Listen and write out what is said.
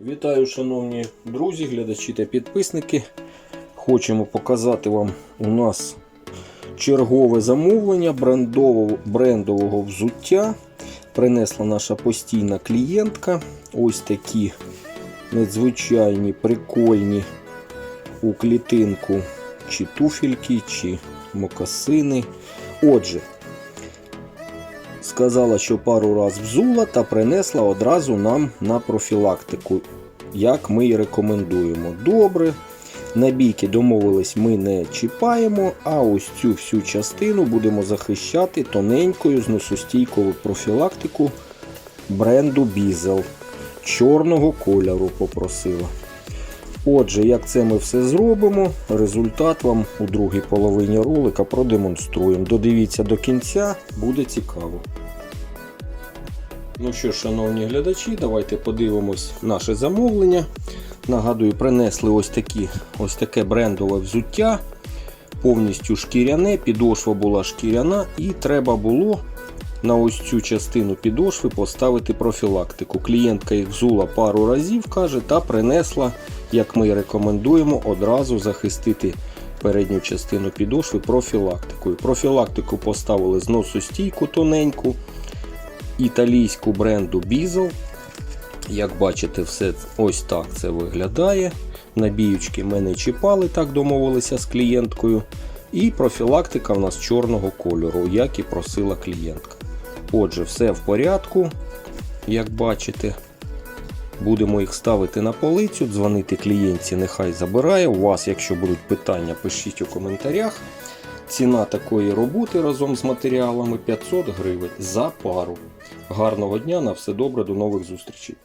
Вітаю, шановні друзі, глядачі та підписники. Хочемо показати вам у нас чергове замовлення брендового, брендового взуття. Принесла наша постійна клієнтка. Ось такі надзвичайні, прикольні у клітинку чи туфельки, чи мокасини. Отже, сказала, що пару раз взула та принесла одразу нам на профілактику, як ми і рекомендуємо. Добре. Набійки домовились, ми не чіпаємо, а ось цю всю частину будемо захищати тоненькою зносостійкову профілактику бренду Бізел. Чорного кольору попросила. Отже, як це ми все зробимо, результат вам у другій половині ролика продемонструємо. Додивіться до кінця, буде цікаво. Ну що, шановні глядачі, давайте подивимось наше замовлення. Нагадую, принесли ось такі, ось таке брендове взуття, повністю шкіряне, підошва була шкіряна, і треба було на ось цю частину підошви поставити профілактику. Клієнтка їх взула пару разів, каже, та принесла, як ми рекомендуємо, одразу захистити передню частину підошви профілактикою. Профілактику поставили зносостійку тоненьку, італійську бренду Bezel. Як бачите, все ось так це виглядає. Набіючки ми не чіпали, так домовилися з клієнткою. І профілактика в нас чорного кольору, як і просила клієнтка. Отже, все в порядку, як бачите. Будемо їх ставити на полицю, дзвонити клієнтці, нехай забирає. У вас, якщо будуть питання, пишіть у коментарях. Ціна такої роботи разом з матеріалами 500 гривень за пару. Гарного дня, на все добре, до нових зустрічей.